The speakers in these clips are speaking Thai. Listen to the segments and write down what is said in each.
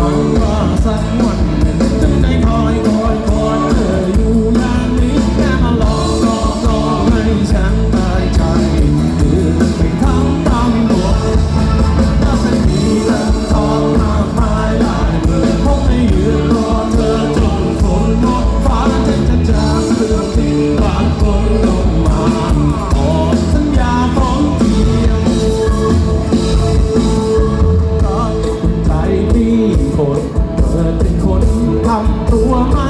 หวังว่าสักวัน คนเธอเป็นคนทำตัวไม่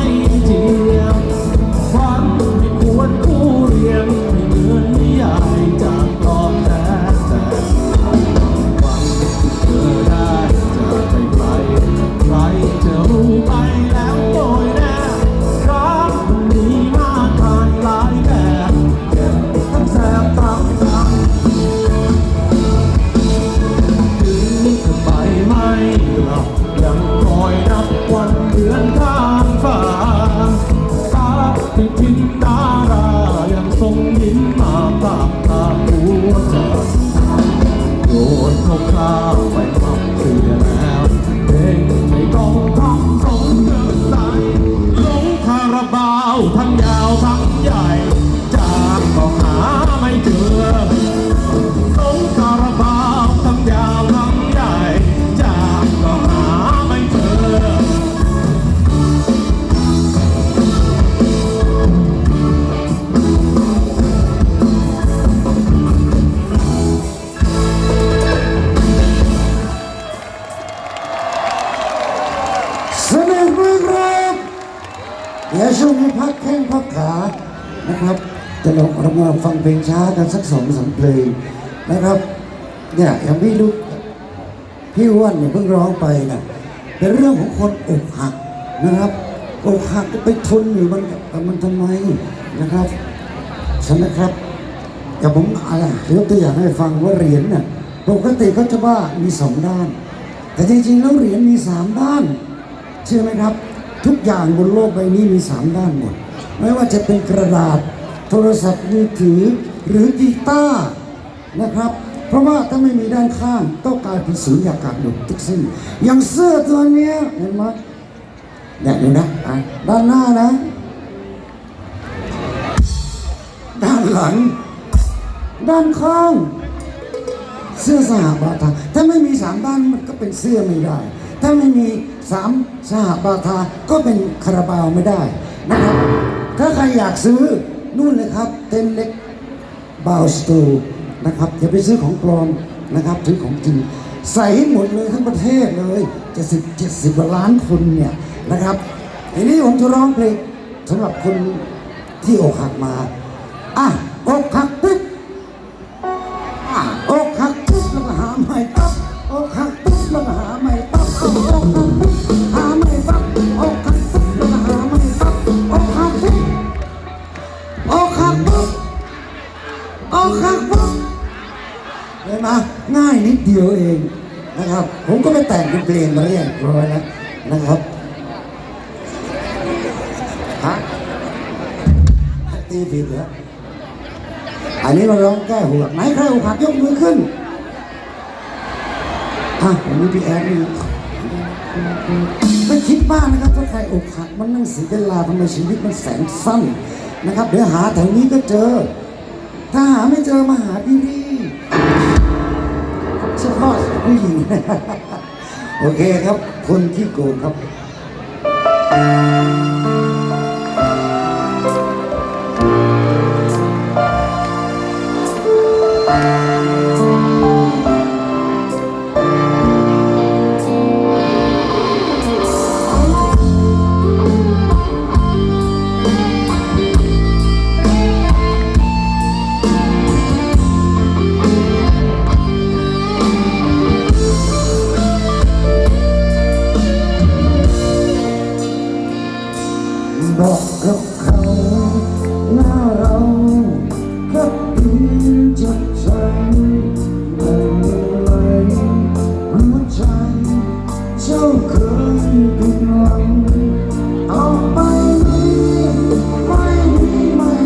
าที่ทิ้งดารายังทรงยิ้มมาตากตาหัวใจโยนข้าข้าวไป ดี๋ยวช่วงนี้พักแข้งพักขานะครับ จะลองเรามาฟังเพลงช้ากันสักสองสามเพลงนะครับ เนี่ยอย่างพี่ลูกพี่อ้วนเนี่ยเพิ่งร้องไปนะเป็นเรื่องของคนอกหักนะครับอกหักก็ไปทนอยู่มันกับมันทำไมนะครับใช่ไหมครับแต่ผมอะไรยกตัวอย่างให้ฟังว่าเหรียญน่ะปกติเขาจะว่ามีสองด้าน แต่จริงๆแล้วเหรียญมีสามด้านเชื่อไหมครับ ทุกอย่างบนโลกใบนี้มีสามด้านหมด ไม่ว่าจะเป็นกระดาษโทรศัพท์มือถือหรือกีตาร์นะครับ เพราะว่าถ้าไม่มีด้านข้างก็กลายเป็นสูญญากาศหมดทุกสิ้นอย่างเสื้อตัวเนี้ยเห็นไหมเนี่ยดูนะอะด้านหน้านะ ด้านหลัง ด้านข้าง เสื้อสหบาทาถ้าไม่มีสามด้านมันก็เป็นเสื้อไม่ได้ ถ้าไม่มีสามสหบาทาก็เป็นคาราบาวไม่ได้นะครับ ถ้าใครอยากซื้อนู่นเลยครับ เต็นเล็กบาวสตูนะครับอย่าไปซื้อของปลอมนะครับซื้อของจริงใส่ให้หมดเลยทั้งประเทศเลยจะสิบเจ็ดสิบล้านคนเนี่ยนะครับทีนี้ผมจะร้องเพลงสำหรับคนที่อกหักมาอะอกหัก เห็นไหมง่ายนิดเดียวเองนะครับ ผมก็ไปแต่งเป็นเพลงมาเรียบร้อยแล้วนะครับฮะตีผิดเหรออันนี้เราร้องแก้หัวไหนใครอกหักยกมือขึ้นอะวันนี้พี่แอดนี่ไม่คิดบ้างนะครับถ้าใครอกหักมันนั่งเสียเวลาทำไมชีวิตมันแสนสั้นนะครับ เดี๋ยวหาแถวนี้ก็เจอ ถ้าหาไม่เจอมาหาพี่รี ผู้หญิง โอเคครับ คนที่โกงครับ บอกกับเขาหน้ารัก